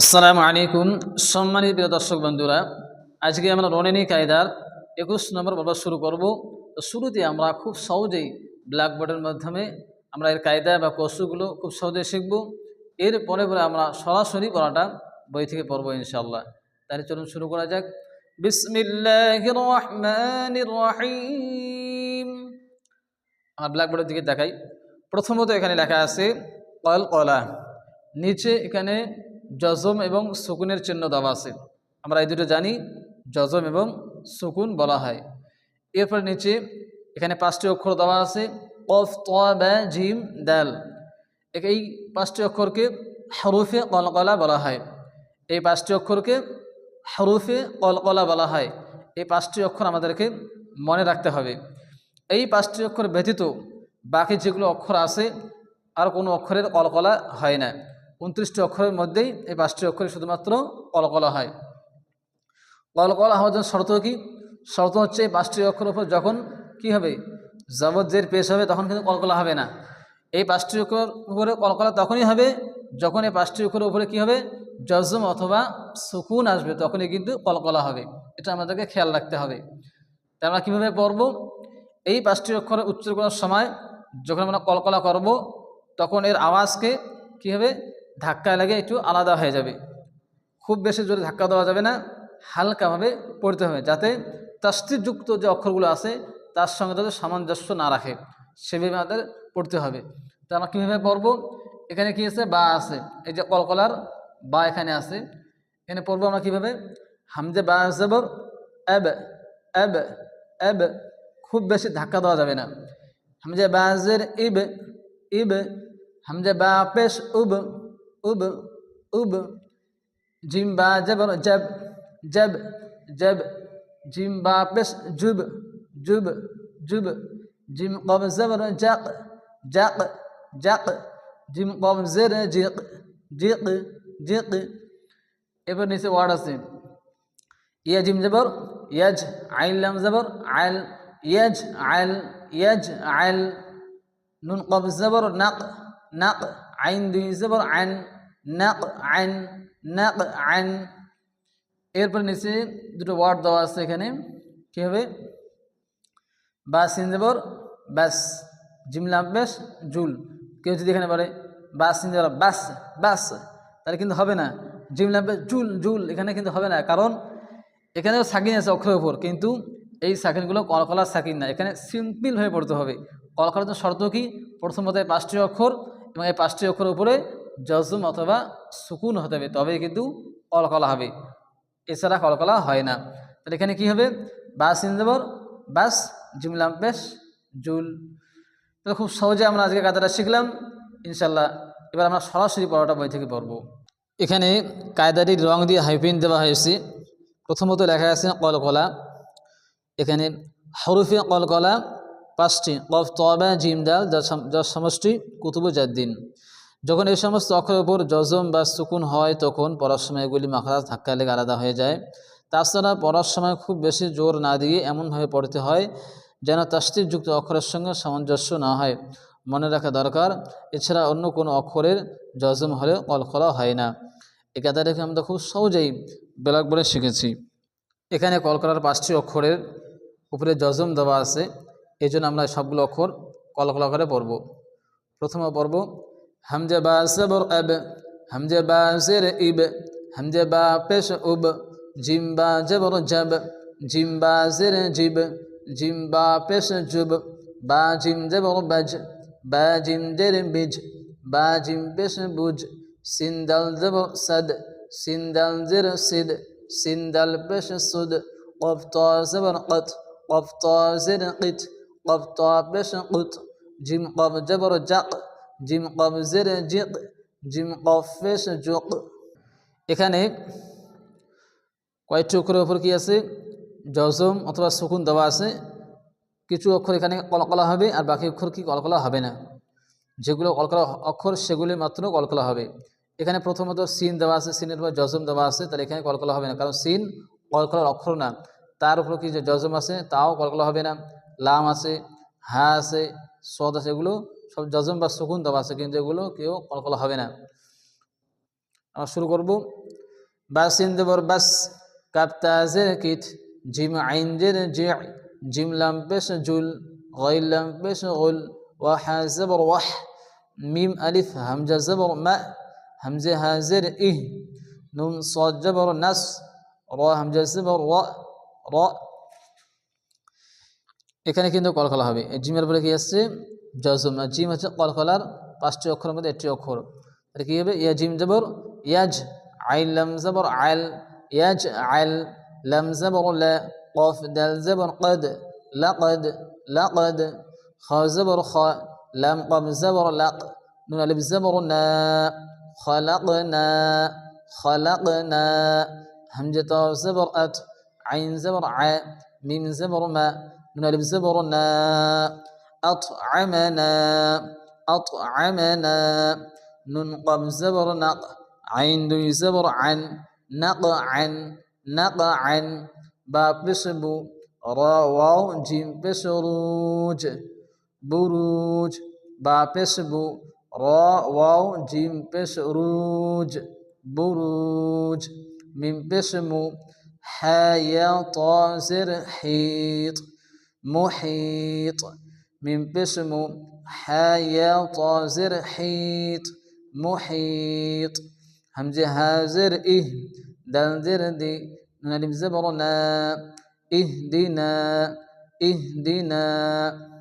আসসালামু আলাইকুম। সম্মানিত প্রিয় দর্শক বন্ধুরা, আজকে আমরা রনেনি কায়দার একুশ নম্বর পর্ব শুরু করব। তো শুরুতে আমরা খুব সহজেই ব্ল্যাকবোর্ডের মাধ্যমে আমরা এর কায়দা বা কৌশলগুলো খুব সহজেই শিখব। এর পরে পরে আমরা সরাসরি পড়াটা বই থেকে পড়ব ইনশাল্লাহ তাহলে চলুন শুরু করা যাক। বিসমিল্লাহির রহমানির রহিম আমার ব্ল্যাকবোর্ডের দিকে দেখাই প্রথমত এখানে লেখা আছে কল কলা নিচে এখানে জজম এবং সুকুনের চিহ্ন দেওয়া আছে। আমরা এই দুটো জানি, জজম এবং সুকুন বলা হয়। এরপর নিচে এখানে পাঁচটি অক্ষর দেওয়া আছে, কফ, ত, ব্যা, জিম, দাল। এই পাঁচটি অক্ষরকে হরুফে কলকলা বলা হয়। এই পাঁচটি অক্ষরকে হরুফে কলকলা বলা হয়। এই পাঁচটি অক্ষর আমাদেরকে মনে রাখতে হবে। এই পাঁচটি অক্ষর ব্যতীত বাকি যেগুলো অক্ষর আছে, আর কোনো অক্ষরের কলকলা হয় না। উনত্রিশটি অক্ষরের মধ্যেই এই পাঁচটি অক্ষরে শুধুমাত্র কলকলা হয়। কলকলা হওয়ার জন্য শর্ত কি? শর্ত হচ্ছে এই পাঁচটি অক্ষরের উপর যখন কি হবে? জবজ্জের পেশ হবে তখন কিন্তু কলকলা হবে না। এই পাঁচটি অক্ষর উপরে কলকলা তখনই হবে যখন এই পাঁচটি অক্ষরের উপরে কি হবে? জজম অথবা সুকুন আসবে, তখনই কিন্তু কলকলা হবে। এটা আমাদেরকে খেয়াল রাখতে হবে। তা আমরা কীভাবে পড়ব? এই পাঁচটি অক্ষর উচ্চারণ করার সময় যখন আমরা কলকলা করব, তখন এর আওয়াজকে কী হবে? ধাক্কা লেগে একটু আলাদা হয়ে যাবে। খুব বেশি জোরে ধাক্কা দেওয়া যাবে না, হালকাভাবে পড়তে হবে যাতে তাস্তিযুক্ত যে অক্ষরগুলো আছে, তার সঙ্গে তাদের সামঞ্জস্য না রাখে। সেভাবে আমাদের পড়তে হবে। তো আমরা কীভাবে পড়ব? এখানে কি আছে? বা আছে। এই যে কলকলার বা এখানে আছে। এখানে পড়ব আমরা কীভাবে? হামজে বা জবর অ্যাব অ্যাব অ্যাব খুব বেশি ধাক্কা দেওয়া যাবে না। হামজে বাজের ইব ইব। হামজে বা পেশ, উব। উব উব। জিম বা জবর জব জব জব। জিম বা পেশ, জুব জুব জুব। জিম কব জবর জাক জাক জাক। জিম কব জের, জিক জিক জিক। এবার নিচে ওয়ার্ড আছে। ইয়া জিম জবর, ইয়াজ আইল লাম জবর, আইল, ইয়াজ আইল ইয়াজ আইল। নুন কব জবর, নাক নাক। আইন দুই জবর, আইন আইন আইন এরপর নিচে দুটো ওয়ার্ড দেওয়া আছে এখানে। কী হবে? বাস ইনজেবর ব্যাস জিমলাম বেশ জুল। কেউ যদি এখানে বলে, বাস ইনজেবর বাস বাস, তাহলে কিন্তু হবে না। জিমলাম বেশ জুল জুল, এখানে কিন্তু হবে না। কারণ এখানেও সাকিন আছে অক্ষরের উপর, কিন্তু এই সাকিনগুলো কলকলার সাকিন না। এখানে সিম্পল হয়ে পড়তে হবে। কলকলার শর্ত কি? প্রথমত পাঁচটি অক্ষর এবং এই পাঁচটি অক্ষরের উপরে জজম অথবা সুকুন হতে হবে তবে কিন্তু কলকলা হবে। এছাড়া কলকলা হয় না। তাহলে এখানে কি হবে? বাস ইনজবর বাস জিমলাম বেশ জুল। তাহলে খুব সহজে আমরা আজকে কাতাটা শিখলাম। ইনশাল্লাহ এবার আমরা সরাসরি পড়াটা বই থেকে পড়ব। এখানে কায়দাটির রং দিয়ে হাইপিন দেওয়া হয়েছে। প্রথমত লেখা আছে কলকলা। এখানে হরুফে কলকলা, পাঁচটি, কফ, তবা, জিম, দাল যার সমষ্টি কুতুবু জাদ্দিন যখন এই সমস্ত অক্ষরের উপর জজম বা সুকুন হয়, তখন পড়ার সময় এগুলি মাখারাজ ধাক্কা লেগে আলাদা হয়ে যায়। তাছাড়া পড়ার সময় খুব বেশি জোর না দিয়ে এমনভাবে পড়তে হয়, যেন তাস্তিরযুক্ত অক্ষরের সঙ্গে সামঞ্জস্য না হয়। মনে রাখা দরকার, এছাড়া অন্য কোনো অক্ষরের জজম হলে কলকলা হয় না। এ কাতাটাকে আমরা খুব সহজেই ব্ল্যাক বলে শিখেছি। এখানে কলকলার পাঁচটি অক্ষরের উপরে জজম দেওয়া আছে। এই আমরা সবগুলো অক্ষর কলকলা করে পড়ব। প্রথম পর্ব হামজা বা সবর আব হামজা বা সের ইব হামজা বা পেশ উব জিম বা জবর জব জিম বা সের জিব জিম বা পেশ জুব বা জিম জবর বাজ বা জিম জের বিজ বা জিম পেশ বুজ সিন দাল জবর সদ সিন দাল জের সিদ সিন পেশ সুদ কফ জবর কত কফ জের কিত কফ পেশ কুত জিম কফ জবর জাক জিম কব জের জিক। জিম কফ ফেস জোক এখানে কয়েকটি অক্ষরের ওপর কি আছে? জজম অথবা সুকুন দেওয়া আছে। কিছু অক্ষর এখানে কলকলা হবে আর বাকি অক্ষর কি কলকলা হবে না। যেগুলো কলকলা অক্ষর, সেগুলি মাত্র কলকলা হবে। এখানে প্রথমত সিন দেওয়া আছে, সিনের উপর জজম দেওয়া আছে, তাহলে এখানে কলকলা হবে না। কারণ সিন কলকলার অক্ষর না। তার উপর কি যে জজম আছে, তাও কলকলা হবে না। লাম আছে, হা আছে, সদ আছে, এগুলো সব জজম বা সুকুন দেওয়া আছে, কিন্তু এগুলো কেউ কলকলা হবে না। আমরা শুরু করব। বাস ইন দেবর বাস কাপ্তাজের কিট জিম আইন আইনদের জি, জিম লাম্পেশ জুল, গইল লাম্পেশ গুল, ওয়াহা জবর ওয়াহ, মিম আলিফ, হামজা জবর মা, হামজে হাজের ইহ নুন সদ জবর নাস, র হামজা জবর ও র এখানে কিন্তু কলকলা হবে। জিমের বলে কি আসছে? জজম আর জিম হচ্ছে কলকলার পাঁচটি অক্ষরের মধ্যে একটি অক্ষর তাহলে কী হবে ইয়া জিম জবর ইয়াজ আইল লাম জবর আইল ইয়াজ আইল লাম জবর লা قاف دال زبر قد لقد لقد خا زبر خا لام قام زبر لق نون الف زبر نا خلقنا خلقنا همجة زبر أت عين زبر ع ميم زبر ما من الف زبرنا أطعمنا أطعمنا. نون قم زبر نق عين دوي زبر عن نق عن نق عن. باب بسبو را واو جيم بسروج بروج. با بسبو را واو جيم بسروج بروج. من بسمو حيا طازر حيط محيط. من باسمه حيا طازر حيط محيط. همزة هازر إه دلدر دي نلم زبرنا اهدنا اهدنا